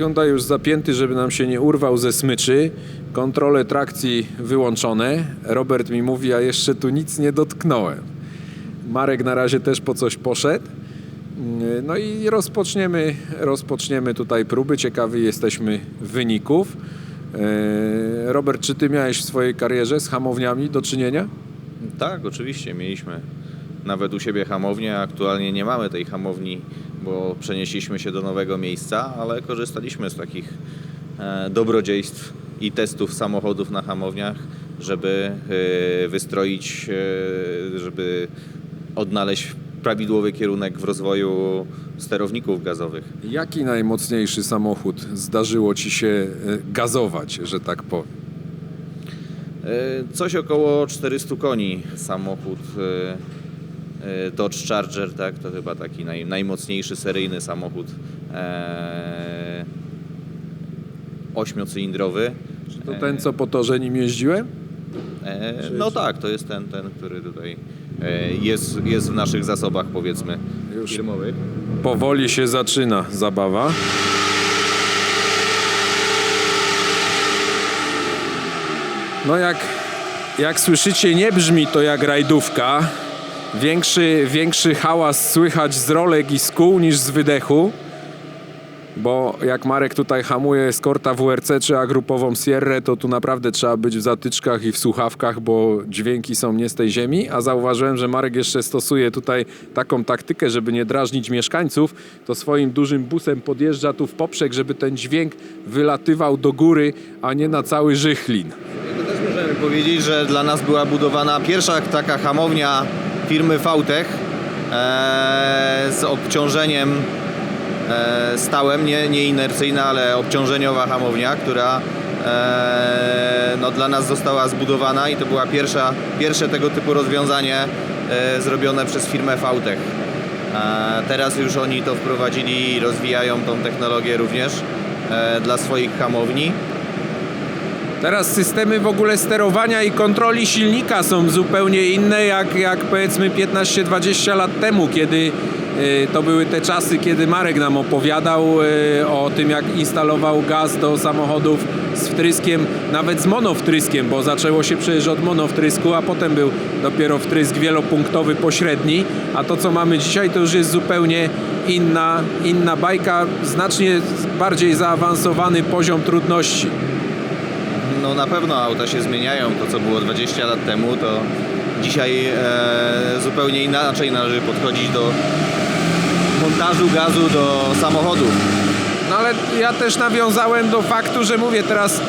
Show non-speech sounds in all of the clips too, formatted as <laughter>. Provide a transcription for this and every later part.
Hyundai już zapięty, żeby nam się nie urwał ze smyczy. Kontrole trakcji wyłączone. Robert mi mówi, a jeszcze tu nic nie dotknąłem. Marek na razie też po coś poszedł. Yy, No i rozpoczniemy, rozpoczniemy tutaj próby. Ciekawi jesteśmy wyników. Yy, Robert, czy ty miałeś w swojej karierze z hamowniami do czynienia? Tak, oczywiście. Mieliśmy nawet u siebie hamownię. Aktualnie nie mamy tej hamowni, bo przenieśliśmy się do nowego miejsca, ale korzystaliśmy z takich e, dobrodziejstw i testów samochodów na hamowniach, żeby e, wystroić, e, żeby odnaleźć prawidłowy kierunek w rozwoju sterowników gazowych. Jaki najmocniejszy samochód zdarzyło ci się gazować, że tak powiem? Coś około 400 koni samochód Dodge Charger, tak? To chyba taki naj, najmocniejszy seryjny samochód e, ośmiocylindrowy. To ten, co po torze nim jeździłem? E, no tak, to jest ten, ten który tutaj e, jest, jest w naszych zasobach powiedzmy Już. firmowych. Powoli się zaczyna zabawa. No jak, jak słyszycie, nie brzmi to jak rajdówka. Większy, większy hałas słychać z rolek i z kół niż z wydechu. Bo jak Marek tutaj hamuje eskorta WRC czy a grupową Sierrę, to tu naprawdę trzeba być w zatyczkach i w słuchawkach, bo dźwięki są nie z tej ziemi. A zauważyłem, że Marek jeszcze stosuje tutaj taką taktykę, żeby nie drażnić mieszkańców, to swoim dużym busem podjeżdża tu w poprzek, żeby ten dźwięk wylatywał do góry, a nie na cały Żychlin. To też możemy powiedzieć, że dla nas była budowana pierwsza taka hamownia firmy Vautech e, z obciążeniem e, stałym, nie, nie inercyjna, ale obciążeniowa hamownia, która e, no, dla nas została zbudowana i to była pierwsza, pierwsze tego typu rozwiązanie zrobione przez firmę Vautech. Teraz już oni to wprowadzili i rozwijają tą technologię również dla swoich hamowni. Teraz systemy w ogóle sterowania i kontroli silnika są zupełnie inne jak, jak powiedzmy 15-20 lat temu, kiedy e, to były te czasy, kiedy Marek nam opowiadał e, o tym, jak instalował gaz do samochodów z wtryskiem, nawet z monowtryskiem, bo zaczęło się przecież od monowtrysku, a potem był dopiero wtrysk wielopunktowy pośredni, a to co mamy dzisiaj to już jest zupełnie inna, inna bajka, znacznie bardziej zaawansowany poziom trudności. No na pewno auta się zmieniają. To co było 20 lat temu, to dzisiaj e, zupełnie inaczej należy podchodzić do montażu gazu do samochodów. No ale ja też nawiązałem do faktu, że mówię teraz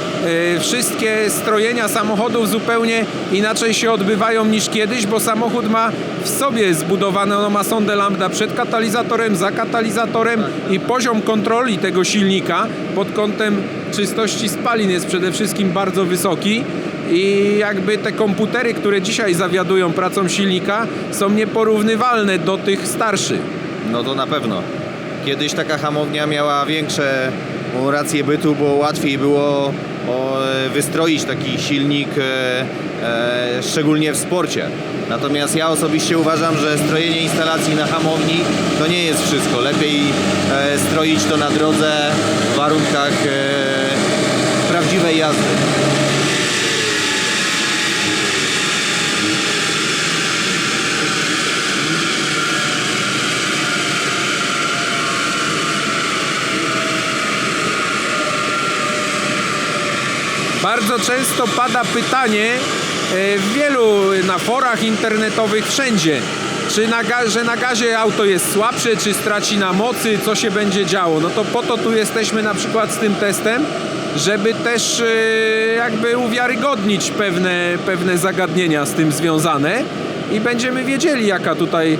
e, wszystkie strojenia samochodów zupełnie inaczej się odbywają niż kiedyś, bo samochód ma w sobie zbudowane, ono ma sondę lambda przed katalizatorem, za katalizatorem i poziom kontroli tego silnika pod kątem czystości spalin jest przede wszystkim bardzo wysoki. I jakby te komputery, które dzisiaj zawiadują pracą silnika, są nieporównywalne do tych starszych. No to na pewno. Kiedyś taka hamownia miała większe racje bytu, bo łatwiej było wystroić taki silnik, e, e, szczególnie w sporcie. Natomiast ja osobiście uważam, że strojenie instalacji na hamowni to nie jest wszystko. Lepiej e, stroić to na drodze w warunkach prawdziwej jazdy. Bardzo często pada pytanie e, w wielu na forach internetowych wszędzie, czy na, że na gazie auto jest słabsze, czy straci na mocy, co się będzie działo. No to po to tu jesteśmy na przykład z tym testem, żeby też e, jakby uwiarygodnić pewne, pewne zagadnienia z tym związane i będziemy wiedzieli, jaka tutaj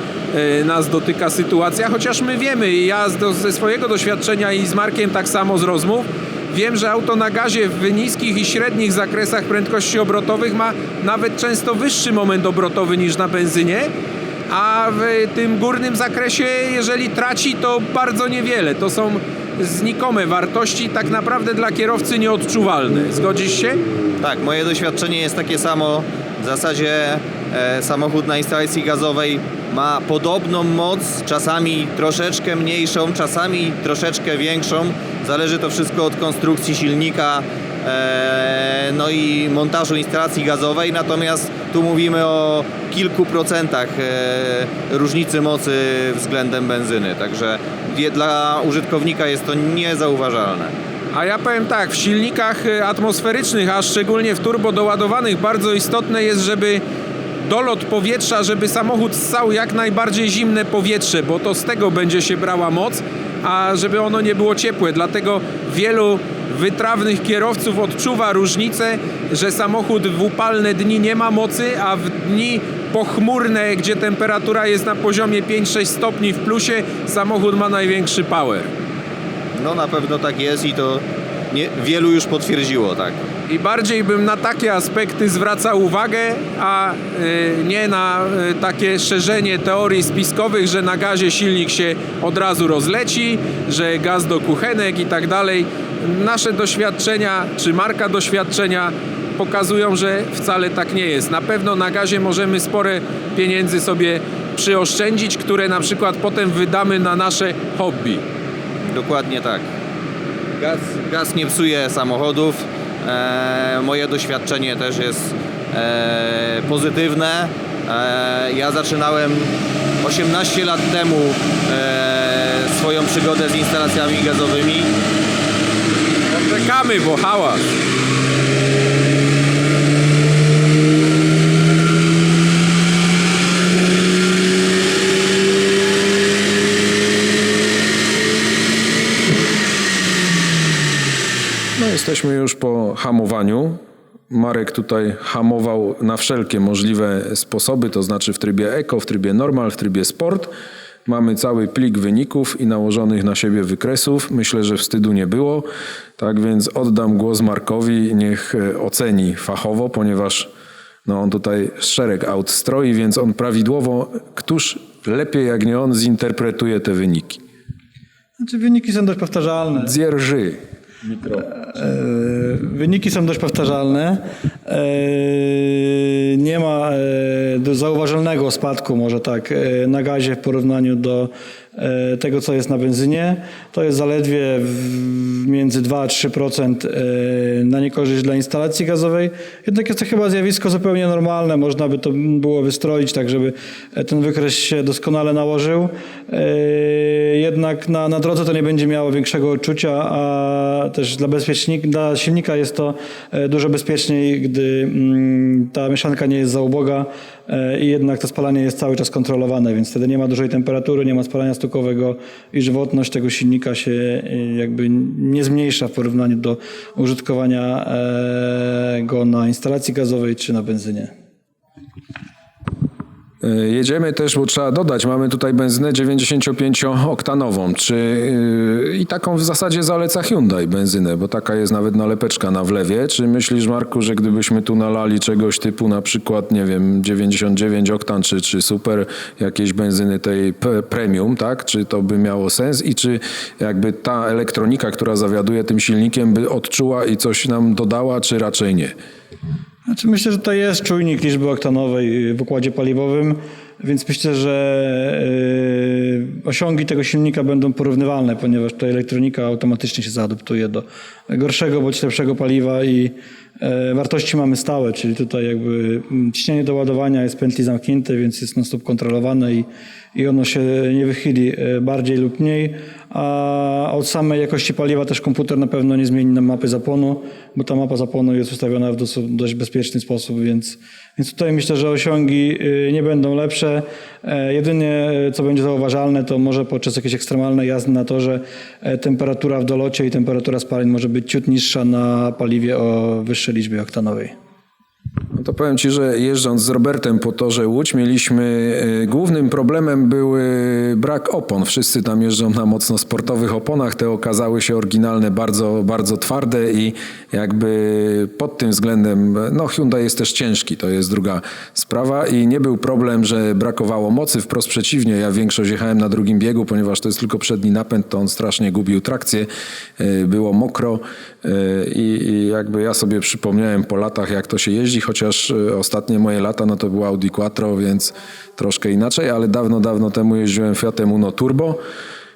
e, nas dotyka sytuacja, chociaż my wiemy, ja ze swojego doświadczenia i z Markiem tak samo z rozmów, wiem, że auto na gazie w niskich i średnich zakresach prędkości obrotowych ma nawet często wyższy moment obrotowy niż na benzynie, a w tym górnym zakresie, jeżeli traci, to bardzo niewiele. To są znikome wartości, tak naprawdę dla kierowcy nieodczuwalne. Zgodzisz się? Tak, moje doświadczenie jest takie samo. W zasadzie e, samochód na instalacji gazowej ma podobną moc, czasami troszeczkę mniejszą, czasami troszeczkę większą. Zależy to wszystko od konstrukcji silnika, no i montażu instalacji gazowej. Natomiast tu mówimy o kilku procentach e, różnicy mocy względem benzyny. Także dla użytkownika jest to niezauważalne. A ja powiem tak, w silnikach y, atmosferycznych, a szczególnie w turbo doładowanych, bardzo istotne jest, żeby dolot powietrza, żeby samochód ssał jak najbardziej zimne powietrze, bo to z tego będzie się brała moc, a żeby ono nie było ciepłe. Dlatego wielu wytrawnych kierowców odczuwa różnicę, że samochód w upalne dni nie ma mocy, a w dni pochmurne, gdzie temperatura jest na poziomie 5-6 stopni w plusie, samochód ma największy power. No na pewno tak jest i to nie, wielu już potwierdziło tak. I bardziej bym na takie aspekty zwracał uwagę, a y, nie na y, takie szerzenie teorii spiskowych, że na gazie silnik się od razu rozleci, że gaz do kuchenek i tak dalej. Nasze doświadczenia, czy marka doświadczenia pokazują, że wcale tak nie jest. Na pewno na gazie możemy spore pieniędzy sobie przyoszczędzić, które na przykład potem wydamy na nasze hobby. Dokładnie tak. Gaz, gaz nie psuje samochodów. E, moje doświadczenie też jest e, pozytywne. E, ja zaczynałem 18 lat temu e, swoją przygodę z instalacjami gazowymi. Czekamy, bo hałas. No jesteśmy już po hamowaniu. Marek tutaj hamował na wszelkie możliwe sposoby, to znaczy w trybie eco, w trybie normal, w trybie sport. Mamy cały plik wyników i nałożonych na siebie wykresów. Myślę, że wstydu nie było. Tak więc oddam głos Markowi, niech e, oceni fachowo, ponieważ no, on tutaj szereg aut stroi, więc on prawidłowo, któż lepiej jak nie on zinterpretuje te wyniki. Znaczy wyniki są dość powtarzalne. Dzierży. E, Wyniki są dość powtarzalne. E, Nie ma e, zauważalnego spadku, może tak, e, na gazie w porównaniu do tego, co jest na benzynie. To jest zaledwie między 2 a 3% e, na niekorzyść dla instalacji gazowej. Jednak jest to chyba zjawisko zupełnie normalne. Można by to było wystroić tak, żeby e, ten wykres się doskonale nałożył. E, Jednak na, na drodze to nie będzie miało większego odczucia, a też dla, bezpiecznik, dla silnika jest to e, dużo bezpieczniej, gdy mm, ta mieszanka nie jest za uboga e, i jednak to spalanie jest cały czas kontrolowane, więc wtedy nie ma dużej temperatury, nie ma spalania stukowego i żywotność tego silnika się e, jakby nie zmniejsza w porównaniu do użytkowania e, go na instalacji gazowej czy na benzynie. E, Jedziemy też, bo trzeba dodać, mamy tutaj benzynę 95-oktanową, czy yy, i taką w zasadzie zaleca Hyundai benzynę, bo taka jest nawet nalepeczka na wlewie. Czy myślisz, Marku, że gdybyśmy tu nalali czegoś typu na przykład, nie wiem, 99 oktan, czy, czy super jakiejś benzyny tej premium, tak? Czy to by miało sens i czy jakby ta elektronika, która zawiaduje tym silnikiem, by odczuła i coś nam dodała, czy raczej nie? Znaczy myślę, że to jest czujnik liczby oktanowej w układzie paliwowym, więc myślę, że yy, osiągi tego silnika będą porównywalne, ponieważ ta elektronika automatycznie się zaadoptuje do gorszego bądź lepszego paliwa i wartości mamy stałe, czyli tutaj jakby mm, ciśnienie do ładowania jest pętli zamknięte, więc jest non-stop kontrolowane i, i ono się nie wychyli e, bardziej lub mniej, a od samej jakości paliwa też komputer na pewno nie zmieni nam mapy zapłonu, bo ta mapa zapłonu jest ustawiona w dość bezpieczny sposób, więc, więc tutaj myślę, że osiągi y, nie będą lepsze. E, Jedynie co będzie zauważalne, to może podczas jakiejś ekstremalnej jazdy na torze e, temperatura w dolocie i temperatura spalin może być ciut niższa na paliwie o wyższej liczbie oktanowej. No to powiem Ci, że jeżdżąc z Robertem po torze Łódź mieliśmy, y, głównym problemem był y, brak opon. Wszyscy tam jeżdżą na mocno sportowych oponach. Te okazały się oryginalne, bardzo, bardzo twarde i jakby pod tym względem, no Hyundai jest też ciężki, to jest druga sprawa i nie był problem, że brakowało mocy. Wprost przeciwnie, ja większość jechałem na drugim biegu, ponieważ to jest tylko przedni napęd, to on strasznie gubił trakcję. Y, Było mokro y, i, i jakby ja sobie przypomniałem po latach, jak to się jeździ, chociaż chociaż e, ostatnie moje lata no to był Audi Quattro, więc troszkę inaczej, ale dawno, dawno temu jeździłem Fiatem Uno Turbo,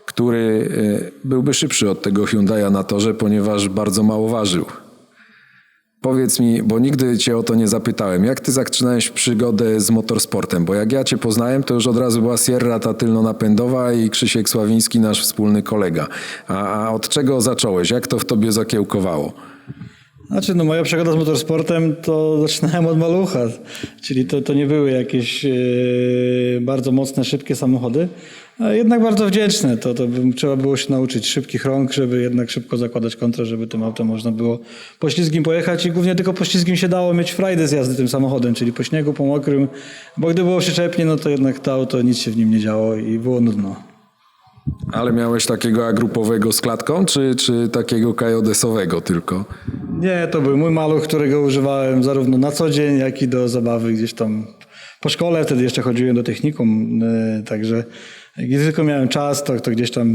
który e, byłby szybszy od tego Hyundai'a na torze, ponieważ bardzo mało ważył. Powiedz mi, bo nigdy cię o to nie zapytałem, jak ty zaczynałeś przygodę z motorsportem? Bo jak ja cię poznałem, to już od razu była Sierra ta tylno-napędowa i Krzysiek Sławiński, nasz wspólny kolega. A, a od czego zacząłeś? Jak to w tobie zakiełkowało? Znaczy, no moja przygoda z motorsportem to <laughs> zaczynałem od malucha, czyli to, to nie były jakieś e, bardzo mocne, szybkie samochody, a jednak bardzo wdzięczne. To, to trzeba było się nauczyć szybkich rąk, żeby jednak szybko zakładać kontrę, żeby tym autem można było poślizgiem pojechać i głównie tylko poślizgiem się dało mieć frajdę z jazdy tym samochodem, czyli po śniegu, po mokrym, bo gdy było przyczepnie, no to jednak to auto nic się w nim nie działo i było nudno. Ale miałeś takiego agrupowego z klatką, czy, czy takiego kajodesowego tylko? Nie, to był mój maluch, którego używałem zarówno na co dzień, jak i do zabawy gdzieś tam po szkole. Wtedy jeszcze chodziłem do technikum, e, także gdy tylko miałem czas, to, to gdzieś tam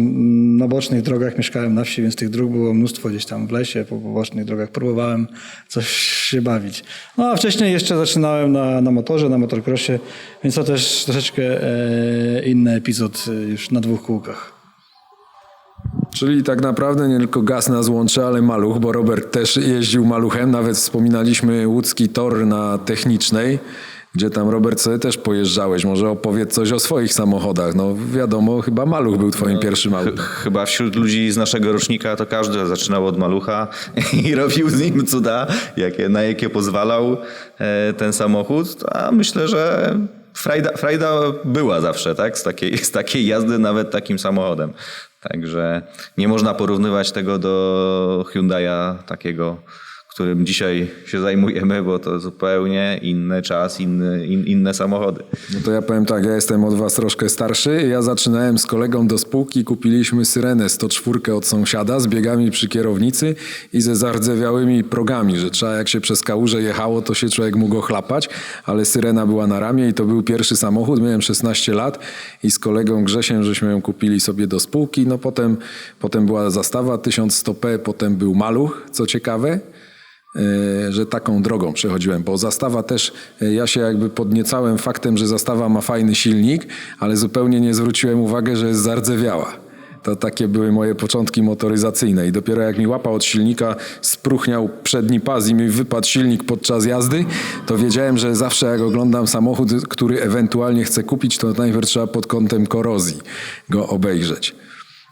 na bocznych drogach mieszkałem na wsi, więc tych dróg było mnóstwo gdzieś tam w lesie, po, po bocznych drogach próbowałem coś się bawić. No a wcześniej jeszcze zaczynałem na, na motorze, na motorcrossie, więc to też troszeczkę e, inny epizod e, już na dwóch kółkach. Czyli tak naprawdę nie tylko gaz nas łączy, ale maluch, bo Robert też jeździł maluchem. Nawet wspominaliśmy łódzki tor na technicznej, gdzie tam Robert sobie też pojeżdżałeś. Może opowiedz coś o swoich samochodach. No wiadomo, chyba maluch był twoim pierwszym autem. Chyba wśród ludzi z naszego rocznika to każdy zaczynał od malucha <laughs> i robił z nim cuda, jakie, na jakie pozwalał e, ten samochód. A myślę, że frajda, frajda była zawsze, tak? Z takiej, z takiej jazdy nawet takim samochodem. Także nie można porównywać tego do Hyundai'a takiego, którym dzisiaj się zajmujemy, bo to zupełnie inny czas, inny, in, inne samochody. No to ja powiem tak, ja jestem od was troszkę starszy. Ja zaczynałem z kolegą do spółki, kupiliśmy Syrenę 104 od sąsiada z biegami przy kierownicy i ze zardzewiałymi progami, że trzeba jak się przez kałużę jechało, to się człowiek mógł ochlapać, ale Syrena była na ramię i to był pierwszy samochód. Miałem 16 lat i z kolegą Grzesiem żeśmy ją kupili sobie do spółki. No potem, potem była zastawa 1100p, potem był maluch, co ciekawe. E, że taką drogą przechodziłem, bo zastawa też, e, ja się jakby podniecałem faktem, że zastawa ma fajny silnik, ale zupełnie nie zwróciłem uwagi, że jest zardzewiała. To takie były moje początki motoryzacyjne i dopiero jak mi łapa od silnika spruchniał przedni pas i mi wypadł silnik podczas jazdy, to wiedziałem, że zawsze jak oglądam samochód, który ewentualnie chcę kupić, to najpierw trzeba pod kątem korozji go obejrzeć.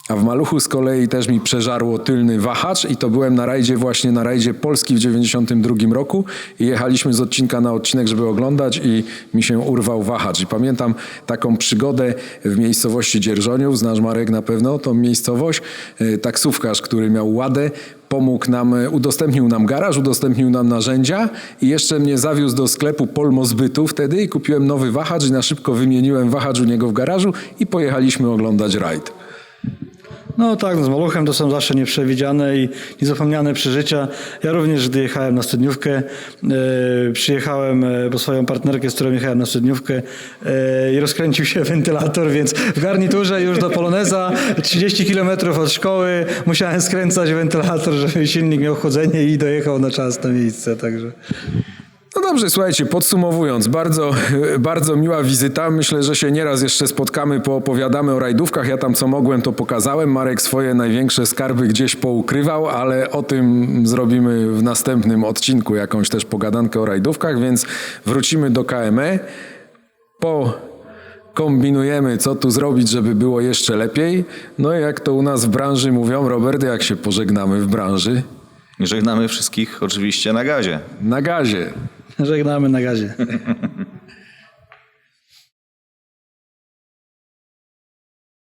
A w Maluchu z kolei też mi przeżarło tylny wahacz i to byłem na rajdzie właśnie na rajdzie Polski w 92 roku i jechaliśmy z odcinka na odcinek, żeby oglądać i mi się urwał wahacz. I pamiętam taką przygodę w miejscowości Dzierżoniów, znasz Marek na pewno tą miejscowość, E, taksówkarz, który miał ładę, pomógł nam, e, udostępnił nam garaż, udostępnił nam narzędzia i jeszcze mnie zawiózł do sklepu Polmo Zbytu wtedy i kupiłem nowy wahacz i na szybko wymieniłem wahacz u niego w garażu i pojechaliśmy oglądać rajd. No tak, no z maluchem to są zawsze nieprzewidziane i niezapomniane przeżycia. Ja również, gdy jechałem na studniówkę, e, przyjechałem e, po swoją partnerkę, z którą jechałem na studniówkę e, i rozkręcił się wentylator, więc w garniturze już do Poloneza, 30 km od szkoły, musiałem skręcać wentylator, żeby silnik miał chłodzenie i dojechał na czas na miejsce, także... No dobrze, słuchajcie, podsumowując, bardzo, <laughs> bardzo miła wizyta. Myślę, że się nieraz jeszcze spotkamy, poopowiadamy o rajdówkach. Ja tam co mogłem, to pokazałem. Marek swoje największe skarby gdzieś poukrywał, ale o tym zrobimy w następnym odcinku jakąś też pogadankę o rajdówkach, więc wrócimy do KME. Po kombinujemy, co tu zrobić, żeby było jeszcze lepiej. No i jak to u nas w branży mówią, Robert, jak się pożegnamy w branży? Żegnamy wszystkich oczywiście na gazie. Na gazie. Żegnamy na gazie. <laughs>